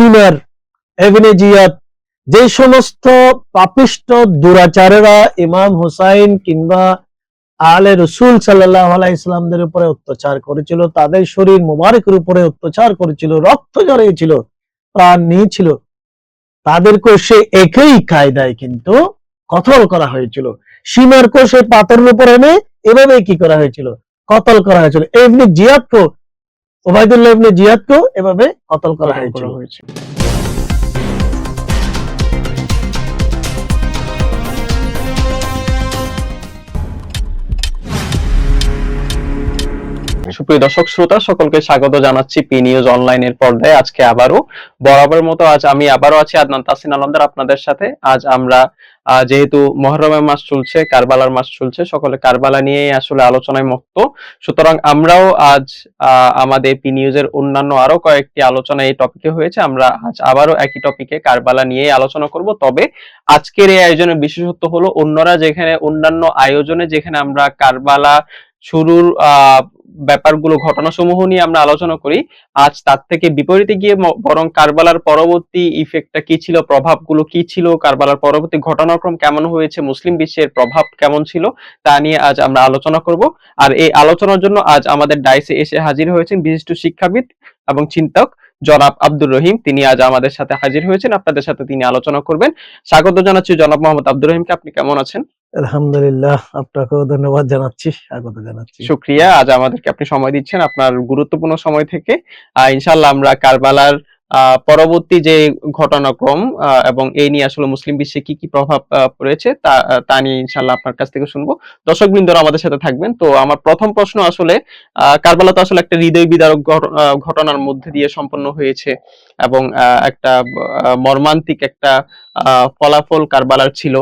সিনার এভিনে জিয়াদ, যে সমস্ত পাপিষ্ট দুরাচারেরা ইমাম হুসাইন কিংবা আলে রসুল সাল্লাহ আলাইসলামদের উপরে অত্যাচার করেছিল, তাদের শরীর মোবারকের উপরে অত্যাচার করেছিল, রক্ত জড়িয়েছিল প্রাণ নিয়েছিল তাদেরকে সে একই কায়দায় কিন্তু কতল করা হয়েছিল। সীমারকে সে পাথরের উপর এনে এভাবে কি করা হয়েছিল? কতল করা হয়েছিল। এমনি জিয়াদকে ওবায়দুল্লাহ ইবনে জিয়াদকে এভাবে কতল করা হয়েছিল। হয়েছে সুপ্রিয় দর্শক শ্রোতা সকলকে স্বাগত জানাচ্ছি পি নিউজ অনলাইনের পর্দায়। আজকে আবারও বরাবর মতো আজ আমি আবারও আছি আদনান তাসিন আলমদার আপনাদের সাথে। আজ আমরা যেহেতু মহরমের মাস চলছে, কারবালার মাস চলছে, সকলে কারবালা নিয়েই আসলে আলোচনায় মুক্ত। সুতরাং আমরাও আজ আমাদের পি নিউজের অন্যান্য আরও কয়েকটি আলোচনা এই টপিকে হয়েছে। আমরা আজ আবারও একই টপিকে কারবালা নিয়ে আলোচনা করব। তবে আজকের এই আয়োজনের বিশেষত্ব হলো অন্যরা যেখানে, অন্যান্য আয়োজনে যেখানে আমরা কারবালা শুরুর ব্যাপারগুলো, ঘটনাসমূহ নিয়ে আমরা আলোচনা করি। আজ তার থেকে বিপরীতে গিয়ে বরং কারবালার পরবর্তী ইফেক্টটা কি ছিল, প্রভাবগুলো কি ছিল, কারবালার পরবর্তী ঘটনাক্রম কেমন হয়েছে, মুসলিম বিশ্বের প্রভাব কেমন ছিল, তা নিয়ে আজ আমরা আলোচনা করব। আর এই আলোচনার জন্য আজ আমাদের ডাইসে এসে হাজির হয়েছেন বিশিষ্ট শিক্ষাবিদ এবং চিন্তক জনাব আব্দুর রহিম। তিনি আজ আমাদের সাথে হাজির হয়েছেন। আপনাদের সাথে তিনি আলোচনা করবেন। স্বাগত জানাচ্ছি জনাব মোহাম্মদ আব্দুর রহিমকে। আপনি কেমন আছেন? আলহামদুলিল্লাহ আপনাকেও ধন্যবাদ জানাচ্ছি। স্বাগত জানাচ্ছি। শুক্রিয়া। আজ আমাদেরকে আপনি সময় দিচ্ছেন আপনার গুরুত্বপূর্ণ সময় থেকে। ইনশাল্লাহ আমরা কারবালার পরবর্তী যে ঘটনাক্রম এবং এই নিয়ে আসলে মুসলিম বিশ্বে কি কি প্রভাব পড়েছে তা তা নিয়ে ইনশাল্লাহ আপনার কাছ থেকে শুনব। দর্শক বৃন্দরা আমাদের সাথে থাকবেন। তো আমার প্রথম প্রশ্ন আসলে কারবালা তো আসলে একটা হৃদয় বিদারক ঘট- ঘটনার মধ্যে দিয়ে সম্পন্ন হয়েছে এবং একটা মর্মান্তিক একটা ফলাফল কারবালার ছিল।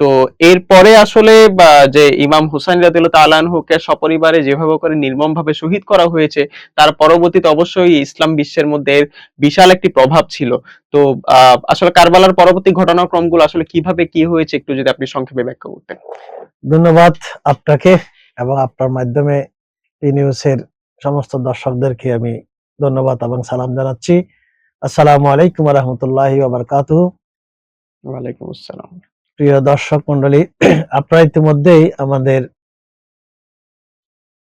তো এরপরে আসলে যে ইমাম হুসাইন রাদিয়াল্লাহু তাআলা আনহুকে সপরিবারে যেভাবে করে নির্মম ভাবে শহীদ করা হয়েছে তার পরবর্তীতে অবশ্যই ইসলাম বিশ্বের মধ্যে বিশাল একটি প্রভাব ছিল। তো আহ, আসলে কারবালার পরবর্তী ঘটনাক্রমগুলো আসলে কীভাবে কি হয়েছে একটু যদি আপনি সংক্ষেপে ব্যাখ্যা করতেন। ধন্যবাদ আপনাকে এবং আপনার মাধ্যমে নিউজের সমস্ত দর্শকদেরকে আমি ধন্যবাদ এবং সালাম জানাচ্ছি। আসসালামু আলাইকুম রহমতুল্লাহ বারকাতু ওয়ালাইকুম আসসালাম। প্রিয় দর্শক মন্ডলী, আপনারা ইতিমধ্যেই আমাদের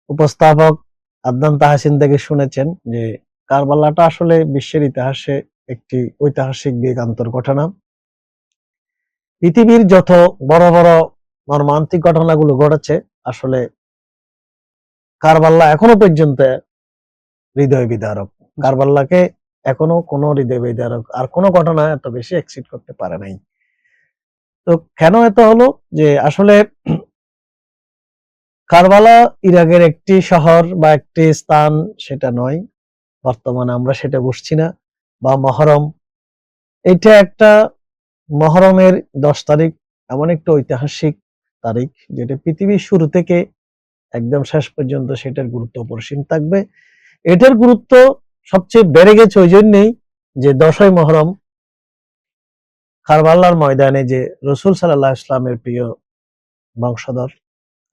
উপস্থাপক আদনান তাহাসিন থেকে শুনেছেন যে কারবালাটা আসলে বিশ্বের ইতিহাসে একটি ঐতিহাসিক দিগান্তর ঘটনা পৃথিবীর যত বড় বড় মর্মান্তিক ঘটনাগুলো ঘটেছে, আসলে কারবাল্লা এখনও পর্যন্ত হৃদয় বিদারক। কারবাল্লাকে এখনও কোনো হৃদয় বিদারক আর কোনো ঘটনা এত বেশি এক্সিট করতে পারে নাই। তো কেন এত হলো? যে আসলে কারবালা ইরাকের একটি শহর বা একটি স্থান সেটা নয়। বর্তমানে আমরা সেটা বসছি না। বা মহরম। এটা একটা মহরমের দশ তারিখ, এমন একটা ঐতিহাসিক তারিখ, যেটা পৃথিবীর শুরু থেকে একদম শেষ পর্যন্ত সেটার গুরুত্ব অপরিসীম থাকবে। এটার গুরুত্ব সবচেয়ে বেড়ে গেছে ওই জন্যেই যে দশই মহরম কারবালার ময়দানে যে রসুল সাল্লাহ ইসলামের প্রিয় বংশধর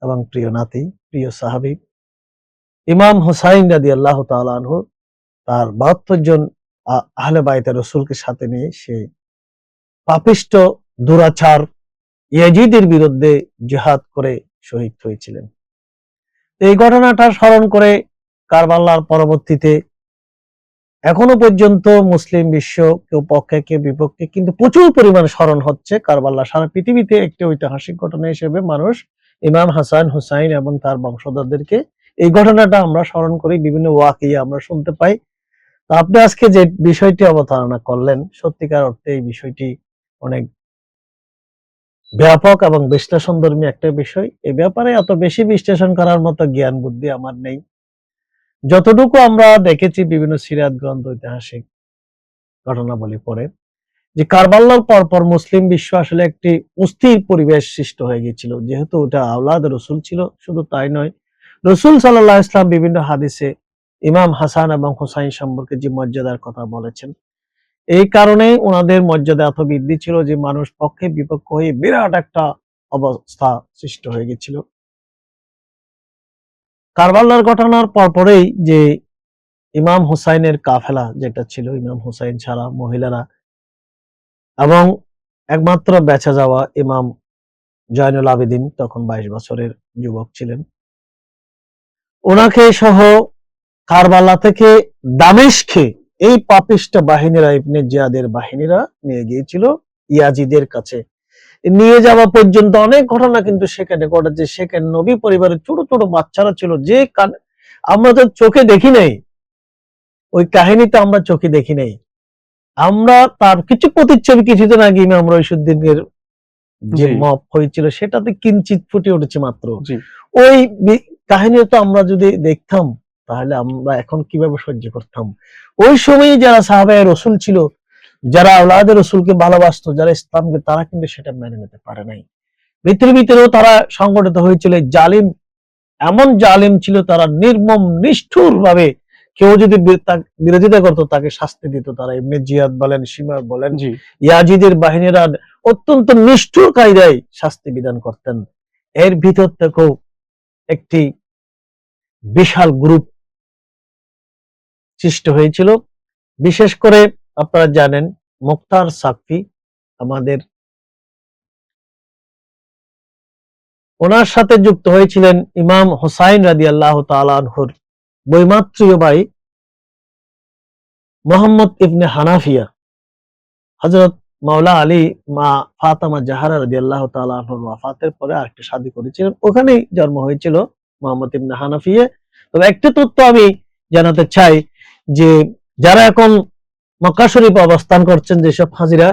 এবং প্রিয় নাতি, প্রিয় সাহাবি, ইমাম হুসাইন রাদি আল্লাহ তালু তার বাহাত্তর জন আহলে বাইতে রসুলকে সাথে নিয়ে সে পাপিষ্ট, দুরাচার, ইয়াজিদের বিরুদ্ধে জিহাদ করে শহীদ হয়েছিলেন। এই ঘটনাটা স্মরণ করে কারবাল্লার পরবর্তীতে এখনও পর্যন্ত মুসলিম বিশ্ব কেউ পক্ষে, কেউ বিপক্ষে কিন্তু প্রচুর পরিমাণ স্মরণ হচ্ছে কারবাল্লা সারা পৃথিবীতে একটি ঐতিহাসিক ঘটনা হিসেবে মানুষ ইমাম হাসান হুসাইন এবং তার বংশধরদেরকে এই ঘটনাটা আমরা স্মরণ করি, বিভিন্ন ওয়াকিয়া আমরা শুনতে পাই। তো আপনি আজকে যে বিষয়টি অবতারণা করলেন, সত্যিকার অর্থে এই বিষয়টি অনেক ব্যাপক এবং বিশ্লেষণ বিশ্লেষণধর্মী একটা বিষয়। এই ব্যাপারে এত বেশি বিশ্লেষণ করার মতো জ্ঞান বুদ্ধি আমার নেই। যতটুকু আমরা দেখেছি বিভিন্ন সিরাত গ্রন্থ ঐতিহাসিক ঘটনাবলী পড়ে, যে কারবাল্লার পরপর মুসলিম বিশ্ব আসলে একটি অস্থির পরিবেশ সৃষ্টি হয়ে গিয়েছিল। যেহেতু ওটা আওলাদ রসুল ছিল, শুধু তাই নয়, রসুল সাল্লাহ ইসলাম বিভিন্ন হাদিসে ইমাম হাসান এবং হুসাইন সম্পর্কে যে মর্যাদার কথা বলেছেন, এই কারণে ওনাদের মর্যাদা এত বৃদ্ধি ছিল যে মানুষ পক্ষে বিপক্ষ হয়ে বিরাট একটা অবস্থা সৃষ্টি হয়ে গেছিল কারবাল্লার ঘটনার পরপরেই যে ইমাম হুসাইনের কাফেলা যেটা ছিল, ইমাম হুসাইন ছাড়া মহিলারা এবং একমাত্র বেচা যাওয়া ইমাম জয়নুল আবেদিন তখন বাইশ বছরের যুবক ছিলেন। ওনাকে সহ কারবালা থেকে দামেশকে এই পাপিষ্ট বাহিনীরা, ইবনে জিয়াদের বাহিনীরা নিয়ে গিয়েছিল, ইয়াজিদের কাছে নিয়ে যাওয়া পর্যন্ত অনেক ঘটনা কিন্তু সেখানে ঘটেছে। সেখানে নবী পরিবারের ছোট ছোট বাচ্চারা ছিল যে আমরা তো চোখে দেখি নাই। ওই কাহিনীতে আমরা চোখে দেখি নাই। আমরা তার কিছু প্রতিচ্ছবি কিছুদিন আগে ইমাম রইসুদ্দিনের যে মপ হয়েছিল সেটাতে কিঞ্চিত ফুটে উঠেছে মাত্র। ওই কাহিনী তো আমরা যদি দেখতাম তাহলে আমরা এখন কীভাবে সহ্য করতাম? ওই সময়ে যারা সাহাবায়ে রসুল ছিল যারা আওলাদের রসুলকে ভালোবাসতো যারা ইসলামকে তারা কিন্তু সেটা মেনে নিতে পারে নাই। ভিতরেও তারা সংগঠিত হয়েছিল জালিম এমন জালিম ছিল তারা নির্মম নিষ্ঠুর ভাবে কেউ যদি বিরোধিতা করতো তাকে শাস্তি দিত তারা। এমনি জিয়াদ বলেন সীমা বলেন ইয়াজিদের বাহিনীরা অত্যন্ত নিষ্ঠুর কায়দায় শাস্তি বিধান করতেন। এর ভিতর থেকেও একটি বিশাল গ্রুপ সৃষ্টি হয়েছিল। বিশেষ করে আপনারা জানেন, মুক্তার সাকফি আমাদের ওনার সাথে যুক্ত হয়েছিলেন ইমাম হোসাইন রাদি আল্লাহ তালানহুর বৈমাত্রীয় ভাই মোহাম্মদ ইবনে হানাফিয়া। হজরত মাওলা আলী মা ফাতামা জাহারা রাজি আল্লাহ তালাহুর ওয়াফাতের পরে আরেকটা শাদী করেছিলেন। ওখানেই জন্ম হয়েছিল মোহাম্মদ ইবনে হানাফিয়া। তবে একটি তথ্য আমি জানাতে চাই যে, যারা এখন মক্কা শরীফ অবস্থান করছেন যেসব হাজিরা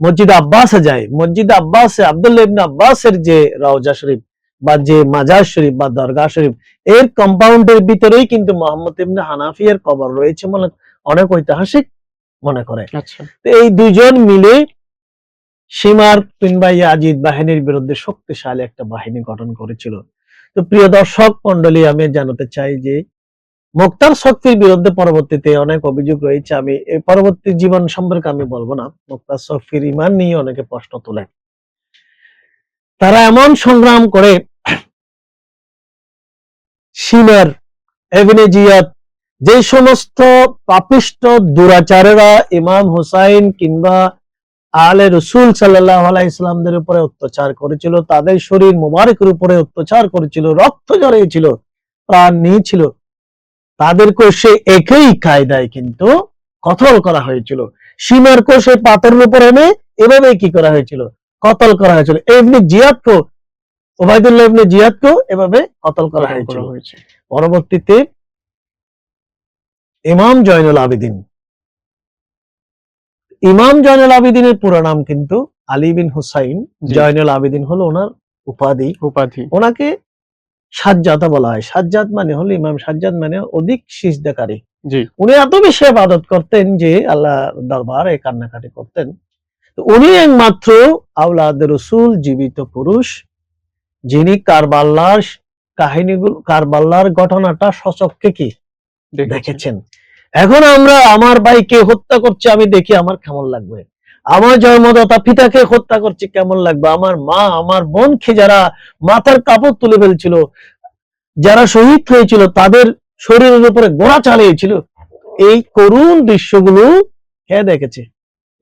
মসজিদ আব্বাসে যায়। মসজিদ আব্বাসে আব্দুল্লাহ ইবনে আব্বাসের যে রওজা শরীফ বা যে মাজার শরীফ বা দরগা শরীফ এর কম্পাউন্ডের ভিতরেই কিন্তু মোহাম্মদ ইবনে হানাফিয়ার কবর রয়েছে বলে অনেক ঐতিহাসিক মনে করে। আচ্ছা। তো এই দুজন মিলে সীমার পিনবাই আজিদ বাহিনীর বিরুদ্ধে শক্তিশালী একটা বাহিনী গঠন করেছিল। তো প্রিয় দর্শক মন্ডলী আমি জানাতে চাই যে মুক্তার শক্তির বিরুদ্ধে পরবর্তীতে অনেক অভিযোগ রয়েছে। আমি পরবর্তী জীবন সম্পর্কে আমি বলব না। মুক্তার শক্তির ইমান নিয়ে অনেকে প্রশ্ন তোলে তারা এমন সংগ্রাম করে সীমার এভিনেজিয়াত যে সমস্ত পাপিষ্ট দুরাচারেরা ইমাম হুসাইন কিংবা আলে রসুল সাল্লাহ ইসলামদের উপরে অত্যাচার করেছিল, তাদের শরীর মুবারকের উপরে অত্যাচার করেছিল, রক্ত জড়িয়েছিল প্রাণ নিয়েছিল। তাদেরকে সে একই কায়দায় কিন্তু কতল করা হয়েছিল। সীমারকে সে পাথরের উপর এনে এভাবে কি করা হয়েছিল? কতল করা হয়েছিল। এমনি জিয়াদকে ওবায়দুল্লাহ ইবনে এভাবে কতল করা হয়েছিল। পরবর্তীতে ইমাম জয়নুল আবেদিন। ইমাম জয়নুল আবেদিনের পুরো নাম কিন্তু আলী বিন হুসাইন। জয়নুল আবেদিন হলো ওনার উপাধি। উপাধি। ওনাকে সাজ্জাদা বলা হয়। সাজ্জাদ মানে হলো ইমাম সাজ্জাদ মানে অধিক সিজদাকারী। উনি এত বেশি আবাদত করতেন যে আল্লাহ দরবারে কান্নাকাটি করতেন। উনি একমাত্র আউলাদ রসুল জীবিত পুরুষ যিনি কারবাল্লার কাহিনীগুলো কারবাল্লার ঘটনাটা সচককে কি দেখেছেন। দেখেছেন। এখন আমরা আমার ভাইকে হত্যা করছে আমি দেখি আমার কেমন লাগবে। আমার জন্মদাতা পিতাকে হত্যা করছে কেমন লাগবে? আমার মা আমার বোনকে যারা মাথার কাপড় তুলে ফেলছিল যারা শহীদ হয়েছিল তাদের শরীরের উপরে গোড়া চালিয়েছিল। এই করুণ দৃশ্যগুলো কে দেখেছে?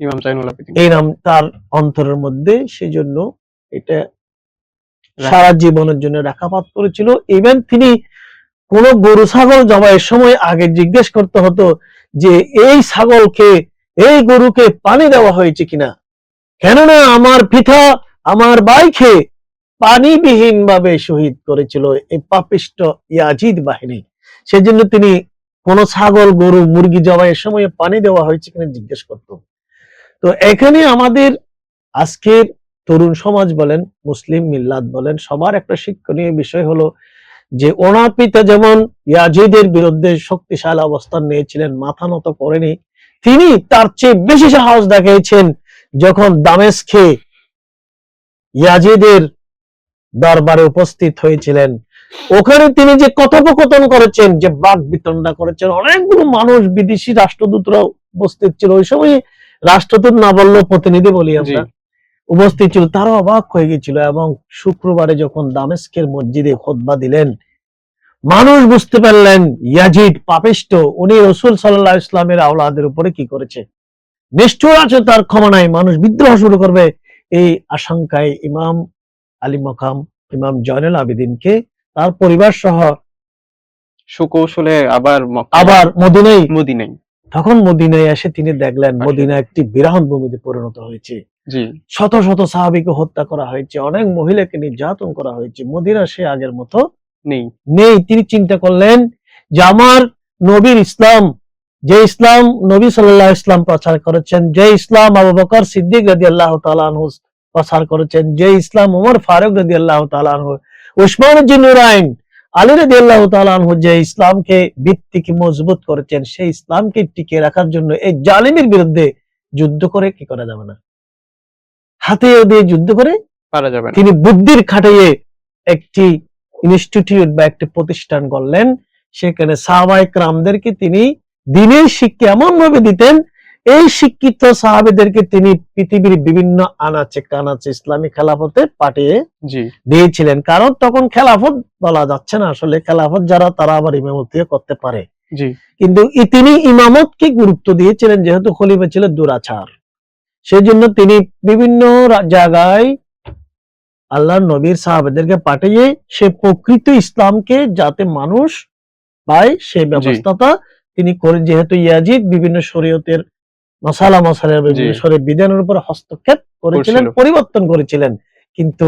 ইমাম এই নাম তার অন্তরের মধ্যে সেজন্য এটা সারা জীবনের জন্য রাখাপাত করেছিল। ইভেন তিনি কোন গরু ছাগল জবাইয়ের সময় আগে জিজ্ঞেস করতে হতো যে এই ছাগলকে এই গরুকে পানি দেওয়া হয়েছে কিনা? কেননা আমার পিতা আমার বাইকে পানিবিহীন ভাবে শহীদ করেছিল এই পাপিষ্ট ইয়াজিদ বাহিনী। সেজন্য তিনি কোন ছাগল, গরু, মুরগি জবাইয়ের সময় পানি দেওয়া হয়েছে কিনা জিজ্ঞেস করত। তো এখানে আমাদের আজকের তরুণ সমাজ বলেন, মুসলিম মিল্লাত বলেন, সবার একটা শিক্ষণীয় বিষয় হলো যে ওনার পিতা যেমন ইয়াজিদের বিরুদ্ধে শক্তিশালী অবস্থান নিয়েছিলেন, মাথা নত করেনি তিনি তার চেয়ে বেশি সাহস দেখিয়েছেন যখন দামেস্কে ইয়াজিদের দরবারে উপস্থিত হয়েছিলেন। ওখানে তিনি যে কথোপকথন করেছেন যে বাক বিতণ্ডা করেছেন অনেকগুলো মানুষ বিদেশি রাষ্ট্রদূতরা উপস্থিত ছিল। ওই সময় রাষ্ট্রদূত না বললেও প্রতিনিধি বলি আমরা উপস্থিত ছিল। তারা অবাক হয়ে গেছিল এবং শুক্রবারে যখন দামেস্কের মসজিদে খোদবা দিলেন মানুষ বুঝতে পারলেন ইয়াজিদ পাপিষ্ট উনি রসুল সাল্লাহ ইসলামের আওলাদের উপরে কি করেছে। নিষ্ঠুর আছে তার ক্ষমা নাই মানুষ বিদ্রোহ শুরু করবে। এই আশঙ্কায় ইমাম আলী মকাম ইমাম জয়নুল আবেদিনকে তার পরিবার সহ সুকৌশলে আবার আবার মদিনায় মদিনায়। তখন মদিনায় এসে তিনি দেখলেন। মদিনা একটি বিরাহন ভূমিতে পরিণত হয়েছে। শত শত সাহাবিকে হত্যা করা হয়েছে অনেক মহিলাকে নির্যাতন করা হয়েছে। মদিনা সে আগের মতো নেই। নেই। তিনি চিন্তা করলেন যে আমার নবীর ইসলাম যে ইসলাম নবী সাল্লাহ ইসলাম প্রচার করেছেন যে ইসলাম আবু বকর সিদ্দিক রাজি আল্লাহ তালানহু প্রচার করেছেন যে ইসলাম উমর ফারুক রাজি আল্লাহ তালানহু উসমান নুরাইন আলী রাজি আল্লাহ তালানহু যে ইসলামকে ভিত্তিকে মজবুত করেছেন সেই ইসলামকে টিকে রাখার জন্য এই জালিমের বিরুদ্ধে যুদ্ধ করে কি করা যাবে না? হাতে দিয়ে যুদ্ধ করে পারা যাবে তিনি বুদ্ধির খাটাইয়ে একটি ইনস্টিটিউট বা একটি প্রতিষ্ঠান করলেন সেখানে সাহাবাহিক রামদেরকে তিনি দিনের শিক্ষা এমন ভাবে দিতেন এই শিক্ষিত সাহাবেদেরকে তিনি পৃথিবীর বিভিন্ন আনাচে কানাচে ইসলামী খেলাফতে পাঠিয়ে দিয়েছিলেন। কারণ তখন খেলাফত বলা যাচ্ছে না আসলে খেলাফত যারা তারা আবার ইমামতিও করতে পারে। কিন্তু তিনি ইমামতকে গুরুত্ব দিয়েছিলেন যেহেতু খলিফা ছিল দুরাচার। সেজন্য তিনি বিভিন্ন জায়গায় আল্লাহ নবীর সাহাবেদেরকে পাঠিয়ে সে প্রকৃত ইসলামকে যাতে মানুষ পায় সেই ব্যবস্থাটা তিনি করে যেহেতু ইয়াজিদ বিভিন্ন শরীয়তের মশালা মশালের বিভিন্ন বিধানের উপর হস্তক্ষেপ করেছিলেন পরিবর্তন করেছিলেন কিন্তু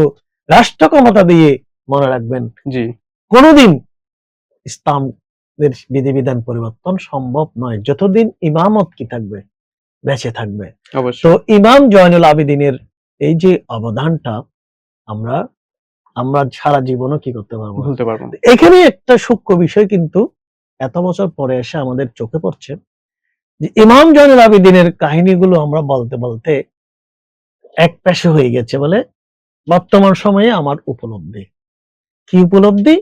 রাষ্ট্র ক্ষমতা দিয়ে মনে রাখবেন কোনোদিন ইসলামের বিধিবিধান পরিবর্তন সম্ভব নয়। যতদিন ইমামত কি থাকবে বেঁচে থাকবে। তো ইমাম জয়নুল আবেদিনের এই যে অবদানটা আমরা আমরা সারা জীবনও কি করতে পারব। ভুলতে পারব এখানে একটা সূক্ষ্ম বিষয় কিন্তু এত বছর পরে এসে আমাদের চোখে পড়ছে যে ইমাম জয়নুল আবেদিনের কাহিনীগুলো আমরা বলতে বলতে এক পেশে হয়ে গেছে বলে বর্তমান সময়ে আমার উপলব্ধি। কি উপলব্ধি?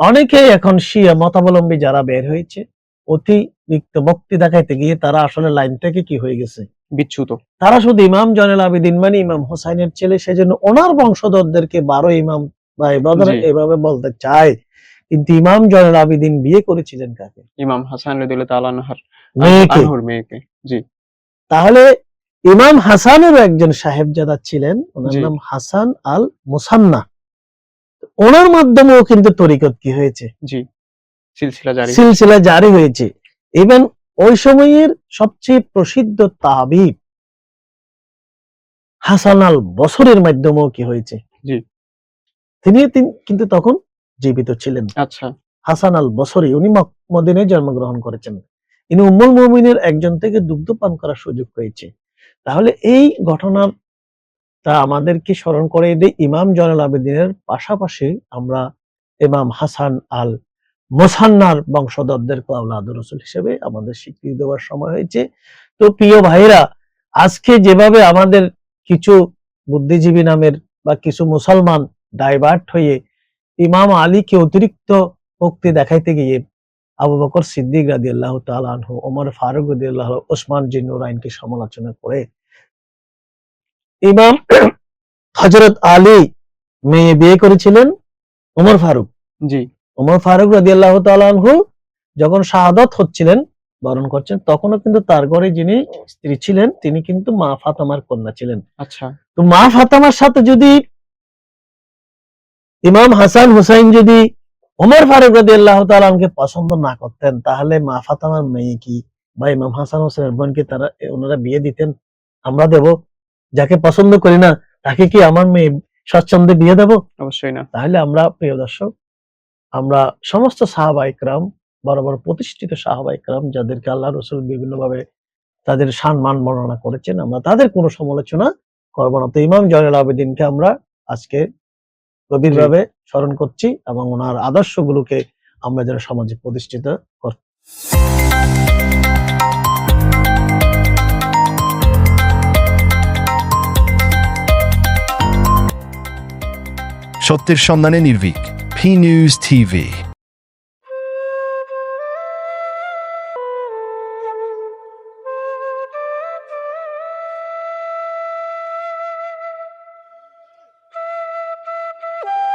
অনেকেই এখন শিয়া মতাবলম্বী যারা বের হয়েছে অতিরিক্ত ভক্তি দেখাইতে গিয়ে তারা আসলে লাইন থেকে কি হয়ে গেছে? বিচ্যুত তারা শুধু ইমাম জয়নুল আবেদিন মানে ইমাম হোসাইনের ছেলে সেজন্য ওনার বংশধরদেরকে বারো ইমাম বা এভাবে এভাবে বলতে চায়। কিন্তু ইমাম জয়নুল আবেদিন বিয়ে করেছিলেন কাকে? ইমাম হাসান রদিল্লাহ তালানহার মেয়েকে। আনহুর মেয়েকে জি। তাহলে ইমাম হাসানেরও একজন সাহেবজাদা ছিলেন ওনার নাম হাসান আল মুসান্না ওনার মাধ্যমেও কিন্তু তরিকত কি হয়েছে? জি। সিলসিলা জারি সিলসিলা জারি হয়েছে। ইভেন ওই সময়ের সবচেয়ে প্রসিদ্ধ তাবিব হাসান আল বসরের মাধ্যমেও কি হয়েছে? তিনি কিন্তু তখন জীবিত ছিলেন। আচ্ছা। হাসান আল বসরি উনি মদিনায় জন্মগ্রহণ করেছেন। ইনি উম্মুল মুমিনের একজন থেকে দুগ্ধ পান করার সুযোগ হয়েছে তাহলে এই ঘটনার তা আমাদেরকে স্মরণ করে দেয় ইমাম জয়নুল আবেদিনের পাশাপাশি আমরা ইমাম হাসান আল মোসান্নার বংশধরদেরকে আল্লাহ রসুল হিসেবে আমাদের স্বীকৃতি দেওয়ার সময় হয়েছে। তো প্রিয় ভাইরা আজকে যেভাবে আমাদের কিছু বুদ্ধিজীবী নামের বা কিছু মুসলমান ডাইভার্ট হয়ে ইমাম আলীকে অতিরিক্ত ভক্তি দেখাইতে গিয়ে আবু বকর সিদ্দিক রাদি আল্লাহ তালু ওমর ফারুক রাদি আল্লাহ ওসমান জিন্নুর আইনকে সমালোচনা করে ইমাম হজরত আলী মেয়ে বিয়ে করেছিলেন ওমর ফারুক। জি। ওমর ফারুক রাদি আল্লাহ তালু যখন শাহাদত হচ্ছিলেন বরণ করছেন তখনও কিন্তু তার ঘরে যিনি স্ত্রী ছিলেন তিনি কিন্তু মা ফাতামার কন্যা ছিলেন। আচ্ছা। তো মা ফাতামার সাথে যদি ইমাম হাসান হুসাইন যদি ওমর ফারুক রাদি আল্লাহ তালামকে পছন্দ না করতেন তাহলে মা ফাতামার মেয়ে কি বা ইমাম হাসান হোসেনের বোনকে তারা ওনারা বিয়ে দিতেন? আমরা দেব। যাকে পছন্দ করি না তাকে কি আমার মেয়ে স্বচ্ছন্দে বিয়ে দেব? অবশ্যই না। তাহলে আমরা প্রিয় দর্শক আমরা সমস্ত সাহাবা ইকরাম বড় বড় প্রতিষ্ঠিত সাহাবা ইকরাম যাদেরকে আল্লাহ রসুল বিভিন্নভাবে তাদের সম্মান বর্ণনা করেছেন আমরা তাদের কোনো সমালোচনা করব না। তো ইমাম জয়নুল আবেদিনকে আমরা আজকে গভীরভাবে স্মরণ করছি এবং ওনার আদর্শগুলোকে আমরা যেন সমাজে প্রতিষ্ঠিত করতে সত্যের সন্ধানে নির্ভীক। News TV.